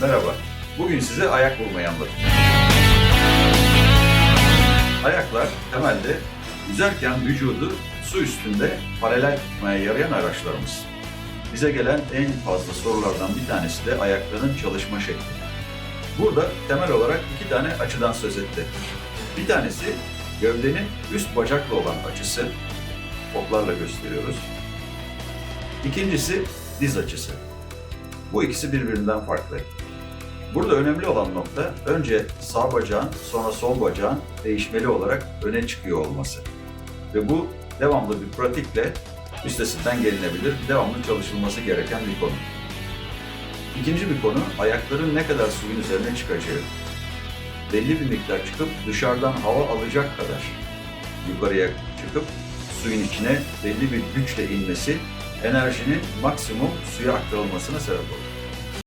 Merhaba. Bugün size ayak vurmayı anlatacağım. Ayaklar temelde yüzerken vücudu su üstünde paralel tutmaya yarayan araçlarımız. Bize gelen en fazla sorulardan bir tanesi de ayakların çalışma şekli. Burada temel olarak iki tane açıdan söz etti. Bir tanesi gövdenin üst bacakla olan açısı. Oklarla gösteriyoruz. İkincisi diz açısı. Bu ikisi birbirinden farklı. Burada önemli olan nokta önce sağ bacağın sonra sol bacağın değişmeli olarak öne çıkıyor olması. Ve bu devamlı bir pratikle üstesinden gelinebilir, devamlı çalışılması gereken bir konu. İkinci bir konu ayakların ne kadar suyun üzerine çıkacağı. Belli bir miktar çıkıp dışarıdan hava alacak kadar yukarıya çıkıp suyun içine belli bir güçle inmesi enerjinin maksimum suya aktarılmasına sebep olur.